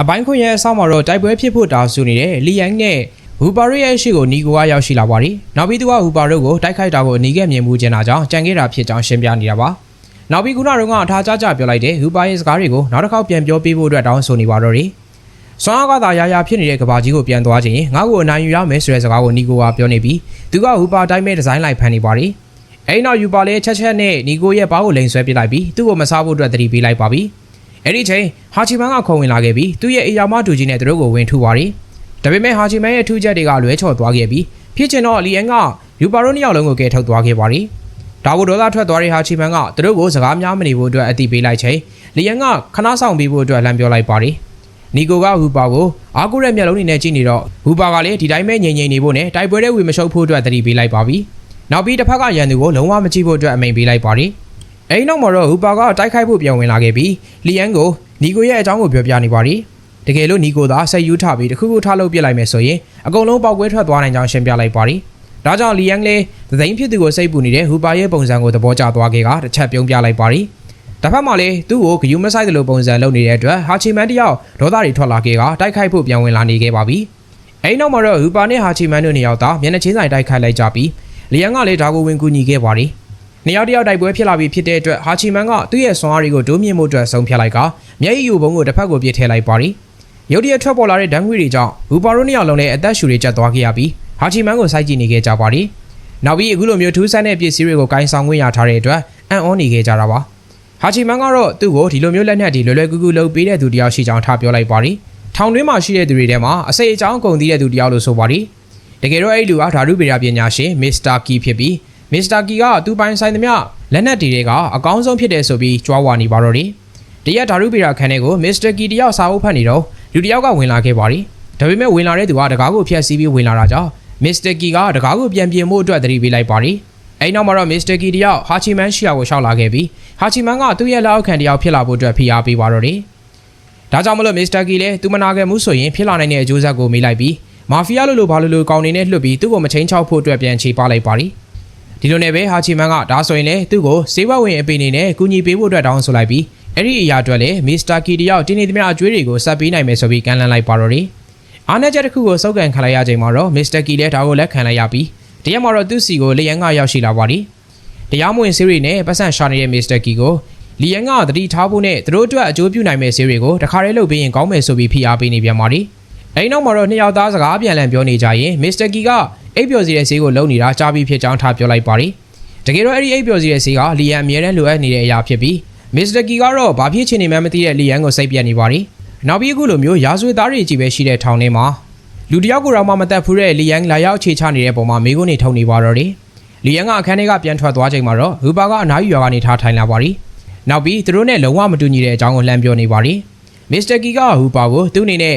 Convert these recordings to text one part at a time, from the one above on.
အပိုင်းခွင့်ရဲ့အဆောင်မှာတော့တိုက်ပွဲဖြစ်ဖို့တာဆူနေတဲ့လီယန်နဲ့ဟူပါရိုရဲ့အရှိကိုနီကိုကရောက်ရှိလာပါတယ်။နောက်ပြီးသူကဟူပါရိုကိုတိုက်ခိုက်တာကိုအနီးကမြင်မှုကျင်တာကြောင့်ကြံခဲ့တာဖြစ်ကြောင်းရှင်းပြနေတာပါ။နောက်ပြီးခုနကတော့အထာကြကြပြောလိုက်တဲ့ဟူပါရဲ့စကားတွေကိုနောက်တစ်ခေါက်ပြန်ပြောပေးဖို့အတွက်တောင်းဆိုနေပါတော့တယ်။ဆွမ်းအားကသာရာရာဖြစ်နေတဲ့ကဘာကြီးကိုပြန်သွားခြင်းငါ့ကိုအနိုင်ယူရမယ်ဆိုတဲ့စကားကိုနီကိုကပြောနေပြီးသူကဟူပါတိုင်းမဲ့ဒီဇိုင်းလိုက်ဖန်နေပါတယ်။အဲဒီနောက်ယူပါလည်းချက်ချက်နဲ့နီကိုရဲ့ဘားကိုလိန်ဆွဲပစ်လိုက်ပြီးသူ့ကိုမစားဖို့အတွက်တတိပေးလိုက်ပါပြီ။ အဲ့ဒီချိန်ဟာချီမန်ကခုံဝင်လာခဲ့ပြီးသူ့ရဲ့အရာမတူကြီးနဲ့သူတို့ကိုဝင်ထူပါတယ်။ဒါပေမဲ့ဟာချီမန်ရဲ့ထူးချက်တွေကလွဲချော်သွားခဲ့ပြီးဖြစ်ချင်တော့လီယန်ကယူပါရိုနှစ်ယောက်လုံးကိုကယ်ထုတ်သွားခဲ့ပါတယ်။ဒါကိုဒေါသထွက်သွားတဲ့ဟာချီမန်ကသူတို့ကိုစကားများမနေဖို့အတွက်အတိပေးလိုက်ချိန်လီယန်ကခဏဆောင်ပေးဖို့အတွက်လမ်းပြောလိုက်ပါတယ်။နီကိုကဟူပါကိုအာကုရဲ့မျက်လုံးတွေနဲ့ကြည့်နေတော့ဟူပါကလည်းဒီတိုင်းပဲငြိမ်ငြိမ်နေဖို့နဲ့တိုက်ပွဲတွေဝေမရှုပ်ဖို့အတွက်တတိပေးလိုက်ပါပြီ။နောက်ပြီးတစ်ဖက်ကရန်သူကိုလုံးဝမကြည့်ဖို့အတွက်အမိန်ပေးလိုက်ပါတယ်။ အဲဒီနောက်မှာတော့ဟူပါကတိုက်ခိုက်ဖို့ပြန်ဝင်လာခဲ့ပြီးလီယန်ကိုနီကိုရဲ့အကြောင်းကိုပြောပြနေပါတယ်။တကယ်လို့နီကိုသာဆက်ယူထားပြီးတခုခုထားလုပ်ပြစ်လိုက်မယ်ဆိုရင်အကုန်လုံးပေါက်ကွဲထွက်သွားနိုင်ကြောင်းရှင်းပြလိုက်ပါတယ်။ဒါကြောင့်လီယန်လည်းသသိန်းဖြစ်သူကိုစိတ်ပူနေတဲ့ဟူပါရဲ့ပုံစံကိုသဘောကျသွားခဲ့ကတစ်ချက်ပြုံးပြလိုက်ပါတယ်။တစ်ဖက်မှာလည်းသူ့ကိုဂယူမဆိုင်သလိုပုံစံလုပ်နေတဲ့အတွက်ဟာချီမန်တယောက်ဒေါသတွေထွက်လာခဲ့ကတိုက်ခိုက်ဖို့ပြန်ဝင်လာနေခဲ့ပါပြီ။အဲဒီနောက်မှာတော့ဟူပါနဲ့ဟာချီမန်တို့နှစ်ယောက်သာမျက်နှာချင်းဆိုင်တိုက်ခိုက်လိုက်ကြပြီးလီယန်ကလည်းဒါကိုဝင်ကူညီခဲ့ပါတယ်။ နှစ်ယောက်တယောက်တိုက်ပွဲဖြစ်လာပြီးဖြစ်တဲ့အတွက်ဟာချီမန်ကသူ့ရဲ့ဆွမ်းအားတွေကိုဒိုးမြင့်မှုအတွက်ဆုံးဖြတ်လိုက်ကမျက်ရည်ယူပုံကိုတစ်ဖက်ကိုပြစ်ထည့်လိုက်ပါတယ်။ရုတ်တရက်ထွက်ပေါ်လာတဲ့ဓာတ်ငွေတွေကြောင့်ဘူပါရိုနှစ်ယောက်လုံးလည်းအသက်ရှူတွေကျသွားခဲ့ရပြီးဟာချီမန်ကိုစိုက်ကြည့်နေခဲ့ကြပါတယ်။နောက်ပြီးအခုလိုမျိုးထူးဆန်းတဲ့ပစ္စည်းတွေကိုကင်ဆောင်ခွင့်ရထားတဲ့အတွက်အံ့ဩနေခဲ့ကြတာပါ။ဟာချီမန်ကတော့သူ့ကိုဒီလိုမျိုးလက်နက်တွေလွယ်လွယ်ကူကူလုပ်ပေးတဲ့သူတယောက်ရှိကြောင်းထားပြောလိုက်ပါတယ်။ထောင်တွင်းမှာရှိတဲ့သူတွေထဲမှာအစိတ်အကြောင်းကုန်သေးတဲ့သူတယောက်လို့ဆိုပါတယ်။တကယ်တော့အဲ့ဒီလူကဓာတုဗေဒပညာရှင်မစ္စတာကီဖြစ်ပြီး မစ္စတာကီကသူပိုင်ဆိုင်သမျှလက်နက်တွေတွေကအကောင်းဆုံးဖြစ်တယ်ဆိုပြီးကြွားဝါနေပါတော့တယ်။တရက်ဓာတုဗေဒခန်းထဲကိုမစ္စတာကီတယောက်စာအုပ်ဖတ်နေတော့လူတယောက်ကဝင်လာခဲ့ပါတယ်။ဒါပေမဲ့ဝင်လာတဲ့သူကတကားကိုဖျက်ဆီးပြီးဝင်လာတာကြောင့်မစ္စတာကီကတကားကိုပြန်ပြင်ဖို့အတွက်သတိပေးလိုက်ပါတယ်။အဲဒီနောက်မှာတော့မစ္စတာကီတယောက်ဟာချီမန်ရှီယာကိုရှောက်လာခဲ့ပြီးဟာချီမန်ကသူ့ရဲ့လက်အောက်ခံတယောက်ဖြစ်လာဖို့အတွက်ဖိအားပေးပါတော့တယ်။ဒါကြောင့်မလို့မစ္စတာကီလည်းသူမနာခဲ့မှုဆိုရင်ဖြစ်လာနိုင်တဲ့အကျိုးဆက်ကိုမေးလိုက်ပြီးမာဖီးယားလိုလိုဘာလိုလိုကောင်းနေနဲ့လွှတ်ပြီးသူ့ကိုမချင်းချောက်ဖို့အတွက်ပြန်ချေပလိုက်ပါတယ်။ ဒီလိုနဲ့ပဲဟာချီမန်ကဒါဆိုရင်လည်းသူ့ကိုစေဝဝင်အပင်နေနဲ့ကူညီပေးဖို့အတွက်တောင်းဆိုလိုက်ပြီးအဲ့ဒီအရာအတွက်လည်းမစ္စတာကီတယောက်တင်းနေသမျှအကျွေးတွေကိုဆက်ပေးနိုင်မယ်ဆိုပြီးကမ်းလှမ်းလိုက်ပါတော့တယ်။အားနည်းချက်တစ်ခုကိုစုပ်ကန်ခံလိုက်ရချိန်မှာတော့မစ္စတာကီလည်းဒါကိုလက်ခံလိုက်ရပြီးတရက်မှာတော့သူ့စီကိုလျန်ကရောက်ရှိလာပါတယ်။တရားမဝင်ဆေးတွေနဲ့ပတ်စံရှာနေတဲ့မစ္စတာကီကိုလီယန်ကသတိထားဖို့နဲ့သူတို့အတွက်အကျိုးပြုနိုင်မဲ့ဆေးတွေကိုတခါတည်းလုပ်ပေးရင်ကောင်းမယ်ဆိုပြီးဖိအားပေးနေပြန်ပါတယ်။အဲဒီနောက်မှာတော့နှစ်ယောက်သားစကားပြန်လည်ပြောနေကြရင်မစ္စတာကီက အိပ်ပျော်စီတဲ့ဆေးကိုလုံနေတာကြားပြီးဖြစ်ကြောင်းထားပြောလိုက်ပါတယ်။တကယ်တော့အဲ့ဒီအိပ်ပျော်စီတဲ့ဆေးကလီယန်အမြဲတမ်းလိုအပ်နေတဲ့အရာဖြစ်ပြီးမစ္စတာကီကတော့ဘာဖြစ်ချင်နေမှန်းမသိတဲ့လီယန်ကိုစိတ်ပြတ်နေပါတယ်။နောက်ပြီးအခုလိုမျိုးရာဇဝတ်သားတွေကြီးပဲရှိတဲ့ထောင်ထဲမှာလူတယောက်ကိုတော့မှမတက်ဖူးတဲ့လီယန်လာရောက်အခြေချနေတဲ့ပုံမှာမိကုန်းနေထုံနေပါတော့တယ်။လီယန်ကအခန်းထဲကပြန်ထွက်သွားချိန်မှာတော့ဟူပါကအနားယူရွာကနေထားထိုင်လာပါတယ်။နောက်ပြီးသူတို့နဲ့လုံးဝမတူညီတဲ့အကြောင်းကိုလှမ်းပြောနေပါတယ်။မစ္စတာကီကဟူပါကိုသူ့အနေနဲ့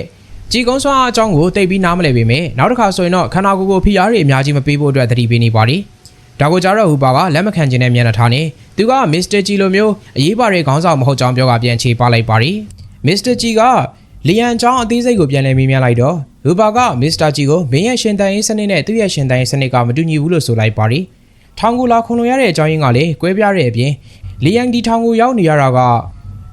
ជីကုန်းဆွမ်းအားအကြောင်းကိုတိတ်ပြီးနားမလည်ပေမဲ့နောက်တစ်ခါဆိုရင်တော့ခန္ဓာကိုယ်ကိုဖိအားတွေအများကြီးမပေးဖို့အတွက်သတိပေးနေပါတယ်။ဒါကိုကြတော့ဟူပါကလက်မခံခြင်းနဲ့မျက်နှာထားနေသူကမစ္စတာဂျီလိုမျိုးအရေးပါတဲ့ခေါင်းဆောင်မဟုတ်ကြောင်းပြောကပြန်ချေပလိုက်ပါတယ်။မစ္စတာဂျီကလီယန်အကြောင်းအသေးစိတ်ကိုပြန်လည်မေးမြန်းလိုက်တော့ဟူပါကမစ္စတာဂျီကိုမင်းရဲ့ရှင်တန်ရေးစနစ်နဲ့သူ့ရဲ့ရှင်တန်ရေးစနစ်ကမတူညီဘူးလို့ဆိုလိုက်ပါတယ်။ထောင်ကူလာခုံလို့ရတဲ့အကြောင်းရင်းကလည်းကွဲပြားတဲ့အပြင်လီယန်ဒီထောင်ကူရောက်နေရတာက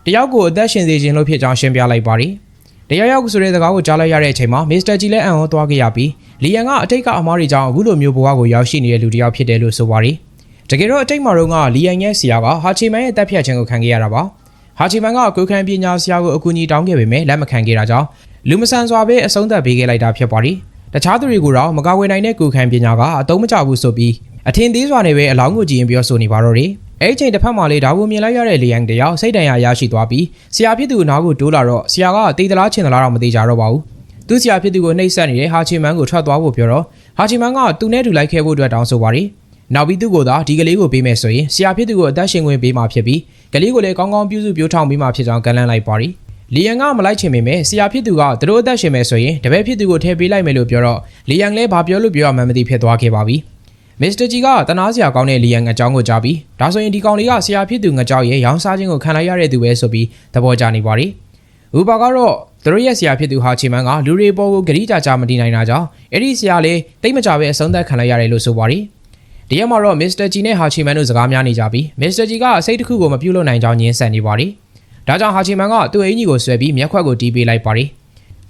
တယောက်ကိုအသက်ရှင်စေခြင်းလို့ဖြစ်ကြောင်းရှင်းပြလိုက်ပါတယ်။ တယောက်ယောက်ဆိုတဲ့စကားကိုကြားလိုက်ရတဲ့အချိန်မှာမစ္စတာဂျီလည်းအံ့ဩသွားခဲ့ရပြီးလီယန်ကအတိတ်ကအမားတွေကြောင့်အခုလိုမျိုးဘဝကိုရောက်ရှိနေတဲ့လူတစ်ယောက်ဖြစ်တယ်လို့ဆိုပါတယ်။တကယ်တော့အတိတ်မှာတော့ကလီယန်ရဲ့ဆရာကဟာချီမန်ရဲ့တပ်ဖြတ်ခြင်းကိုခံခဲ့ရတာပါ။ဟာချီမန်ကကိုခံပညာဆရာကိုအကူအညီတောင်းခဲ့ပေမဲ့လက်မခံခဲ့တာကြောင့်လူမဆန်စွာပဲအဆုံးသတ်ပေးခဲ့လိုက်တာဖြစ်ပါတယ်။တခြားသူတွေကိုတော့မကာဝေနိုင်တဲ့ကိုခံပညာကအတုံးမကျဘူးဆိုပြီးအထင်သေးစွာနဲ့ပဲအလောင်းကိုကြည့်ရင်ပြောဆိုနေပါတော့တယ်။ အဲ့ဒီချိန်တစ်ဖက်မှာလေဒါကိုမြင်လိုက်ရတဲ့လီယန်တယောက်စိတ်တန်ရာရရှိသွားပြီးဆရာဖြစ်သူအနားကိုတိုးလာတော့ဆရာကတေးသလားချင်သလားတော့မသေးကြတော့ပါဘူး။သူဆရာဖြစ်သူကိုနှိပ်စက်နေတဲ့ဟာချီမန်ကိုထွက်သွားဖို့ပြောတော့ဟာချီမန်ကသူနဲ့တူလိုက်ခဲ့ဖို့အတွက်တောင်းဆိုပါတယ်။နောက်ပြီးသူ့ကိုသာဒီကလေးကိုပေးမယ်ဆိုရင်ဆရာဖြစ်သူကိုအသက်ရှင်ခွင့်ပေးမှာဖြစ်ပြီးကလေးကိုလည်းကောင်းကောင်းပြုစုပြောထောင်ပေးမှာဖြစ်ကြောင်းကန့်လန့်လိုက်ပါတယ်။လီယန်ကမလိုက်ချင်ပေမဲ့ဆရာဖြစ်သူကသူတို့အသက်ရှင်မယ်ဆိုရင်တပည့်ဖြစ်သူကိုထည့်ပေးလိုက်မယ်လို့ပြောတော့လီယန်လည်းဘာပြောလို့ပြောရမှန်းမသိဖြစ်သွားခဲ့ပါပြီ။ မစ္စတာဂျီကတနာစရာကောင်းတဲ့လီယန်အကြောင်းကိုကြားပြီးဒါဆိုရင်ဒီကောင်လေးကဆရာဖြစ်သူငကြောက်ရဲ့ရောင်းစားခြင်းကိုခံလိုက်ရတဲ့သူပဲဆိုပြီးသဘောကျနေပါတယ်။ဥပါကတော့သူတို့ရဲ့ဆရာဖြစ်သူဟာချီမန်ကလူတွေပေါ်ကိုဂရိကြကြမတည်နိုင်တာကြောင့်အဲ့ဒီဆရာလေးတိတ်မကြပဲအဆုံးသက်ခံလိုက်ရတယ်လို့ဆိုပါတယ်။ဒီရက်မှာတော့မစ္စတာဂျီနဲ့ဟာချီမန်တို့စကားများနေကြပြီးမစ္စတာဂျီကအစိတ်တစ်ခုကိုမပြုတ်လို့နိုင်ကြောင်းညင်းဆန်နေပါတယ်။ဒါကြောင့်ဟာချီမန်ကသူ့အင်ကြီးကိုဆွဲပြီးမျက်ခွက်ကိုတီးပေးလိုက်ပါတယ်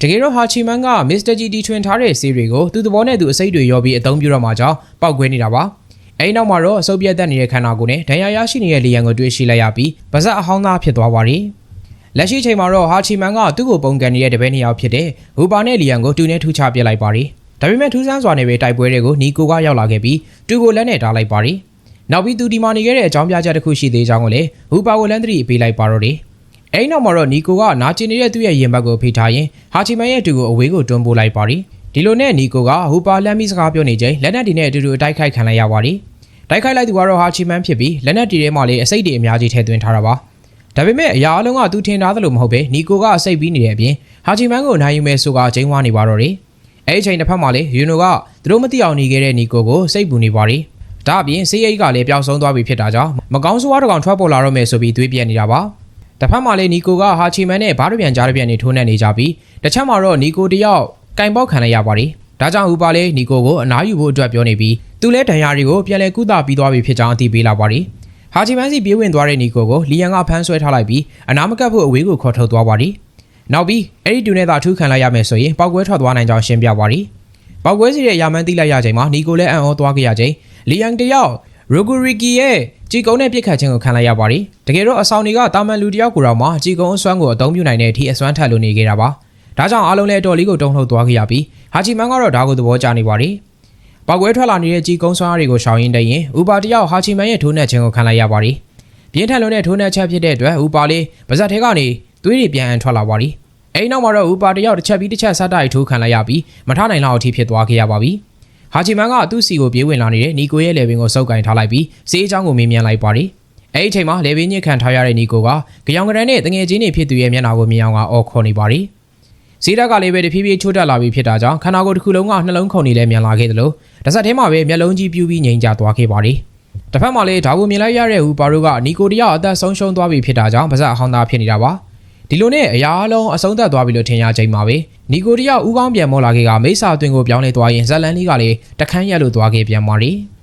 တကယ်တော့ဟာချီမန်ကမစ္စတာဂျီတီထွင်ထားတဲ့ဆေးတွေကိုသူ့သဘောနဲ့သူအစိတ်တွေရောပြီးအသုံးပြုတော့မှကြောင့်ပောက်ကွဲနေတာပါအဲဒီနောက်မှာတော့အဆုပ်ပြတ်တက်နေတဲ့ခန္ဓာကိုယ်နဲ့ဒဏ်ရာရရှိနေတဲ့လီယန်ကိုတွေ့ရှိလိုက်ရပြီးပါဇက်အဟောင်းသားဖြစ်သွားပါတယ်လက်ရှိချိန်မှာတော့ဟာချီမန်ကသူ့ကိုပုံကန်နေတဲ့တပည့်နှစ်ယောက်ဖြစ်တဲ့ဟူပါနဲ့လီယန်ကိုတူနဲ့ထူချပြစ်လိုက်ပါတယ်ဒါပေမဲ့ထူးဆန်းစွာနဲ့ပဲတိုက်ပွဲတွေကိုနီကိုကရောက်လာခဲ့ပြီးတူကိုလက်နဲ့ထားလိုက်ပါတယ်နောက်ပြီးသူဒီမာနေခဲ့တဲ့အကြောင်းပြချက်တစ်ခုရှိသေးကြောင်းကိုလည်းဟူပါကိုလန်သတိပေးလိုက်ပါတော့တယ် အဲဒီနောက်မှာတော့နီကိုကနာကျင်နေတဲ့သူ့ရဲ့ရင်ဘတ်ကိုဖိထားရင်ဟာချီမန်ရဲ့တူကိုအဝေးကိုတွန်းပို့လိုက်ပါတယ်ဒီလိုနဲ့နီကိုကဟူပါလမ်းပြီးစကားပြောနေချိန်လက်နက်တီနဲ့အတူတူအတိုက်ခိုက်ခံလိုက်ရပါတယ်တိုက်ခိုက်လိုက်သူကတော့ဟာချီမန်ဖြစ်ပြီးလက်နက်တီထဲမှာလည်းအစိတ်တွေအများကြီးထည့်သွင်းထားတာပါဒါပေမဲ့အရာအလုံးကသူထင်ထားသလိုမဟုတ်ပဲနီကိုကအစိတ်ပြီးနေတဲ့အပြင်ဟာချီမန်ကိုနိုင်ယူမယ်ဆိုကကျင်းဝါနေပါတော့တယ်အဲဒီအချိန်တစ်ဖက်မှာလည်းယူနိုကသူတို့မသိအောင်နေခဲ့တဲ့နီကိုကိုစိတ်ပူနေပါတယ်ဒါအပြင်ဆေးရိတ်ကလည်းပျောက်ဆုံးသွားပြီဖြစ်တာကြောင့်မကောင်းဆိုးဝါးတစ်ကောင်ထွက်ပေါ်လာတော့မယ်ဆိုပြီးတွေးပြက်နေတာပါ တစ်ဖက်မှာလည်းနီကိုကဟာချီမန်နဲ့ဘားတပြန်ကြားတပြန်နေထိုးနှက်နေကြပြီးတစ်ချက်မှာတော့နီကိုတယောက်ကင်ပေါက်ခံလိုက်ရပါတယ်ဒါကြောင့်ဥပါလည်းနီကိုကိုအနားယူဖို့အတွက်ပြောနေပြီးသူလည်းဒဏ်ရာတွေကိုပြန်လည်ကုသပြီးသွားပြီဖြစ်ကြောင်းအသိပေးလာပါတယ်ဟာချီမန်စီပြေးဝင်သွားတဲ့နီကိုကိုလီယန်ကဖမ်းဆွဲထားလိုက်ပြီးအနာမကပ်ဖို့အဝေးကိုခေါ်ထုတ်သွားပါတယ်နောက်ပြီးအဲ့ဒီတူနဲ့သာထူးခံလိုက်ရမယ်ဆိုရင်ပောက်ကွဲထွက်သွားနိုင်ကြောင်းရှင်းပြပါတယ်ပောက်ကွဲစီတဲ့ရာမန်သိလိုက်ရချိန်မှာနီကိုလည်းအံ့ဩသွားခဲ့ရချိန်လီယန်တယောက်ရိုဂူရီကီရဲ့ ကြည်ကုန်းနဲ့ပြစ်ခတ်ခြင်းကိုခံလိုက်ရပါတယ်။တကယ်တော့အဆောင်တွေကတာမန်လူတယောက်ကိုတော့မှကြည်ကုန်းအစွမ်းကိုအသုံးပြုနိုင်တဲ့အထိအစွမ်းထက်လို့နေခဲ့တာပါ။ဒါကြောင့်အားလုံးလည်းအတော်လေးကိုတုံ့လှုပ်သွားခဲ့ရပြီးဟာချီမန်ကတော့ဒါကိုသဘောကျနေပါတယ်။ပောက်ကွဲထွက်လာနေတဲ့ကြည်ကုန်းစွမ်းအားတွေကိုရှောင်ရင်းတရင်ဥပါတယောက်ဟာချီမန်ရဲ့ထိုးနှက်ခြင်းကိုခံလိုက်ရပါတယ်။ပြင်းထန်လွန်းတဲ့ထိုးနှက်ချက်ဖြစ်တဲ့အတွက်ဥပါလေးပါဇက်ထဲကနေသွေးတွေပြန်အန်ထွက်လာပါတယ်။အဲဒီနောက်မှာတော့ဥပါတယောက်တစ်ချက်ပြီးတစ်ချက်ဆက်တိုက်ထိုးခံလိုက်ရပြီးမထနိုင်လောက်အထိဖြစ်သွားခဲ့ရပါပြီ။ ဟာချီမန်ကသူ့စီကိုပြေးဝင်လာနေတဲ့နီကိုရဲ့လေပင်ကိုစုပ်ကင်ထားလိုက်ပြီးစေးအကြောင်းကိုမေးမြန်းလိုက်ပါတယ်အဲဒီအချိန်မှာလေပင်ညစ်ခံထားရတဲ့နီကိုကကြောင်ကရန်နဲ့တငယ်ချင်းတွေဖြစ်သူရဲ့မျက်နှာကိုမြင်အောင်ကအော်ခေါ်နေပါတယ်ဈေးတက်ကလည်းပဲတဖြည်းဖြည်းချိုးတက်လာပြီးဖြစ်တာကြောင့်ခန္ဓာကိုယ်တစ်ခုလုံးကနှလုံးခုန်နေလဲမြန်လာခဲ့တယ်လို့တစ်ဆက်တည်းမှာပဲမျက်လုံးကြီးပြူးပြီးငြိမ်ချသွားခဲ့ပါတယ်တစ်ဖက်မှာလည်းဒါကိုမြင်လိုက်ရတဲ့ဟူပါတို့ကနီကိုတယောက်အသက်ဆုံးရှုံးသွားပြီဖြစ်တာကြောင့်ပါဇက်အဟောင်းသားဖြစ်နေတာပါဒီလိုနဲ့အရာအလုံးအဆုံးသတ်သွားပြီလို့ထင်ရချိန်မှာပဲ နီကိုတယောက်ဥကောင်းပြန်မောလာခဲ့ကမိစ္ဆာအတွင်ကိုပြောင်းလဲသွားရင်ဇက်လန်လေးကလည်းတခန်းရက်လို့သွားခဲ့ပြန်ပါလေ။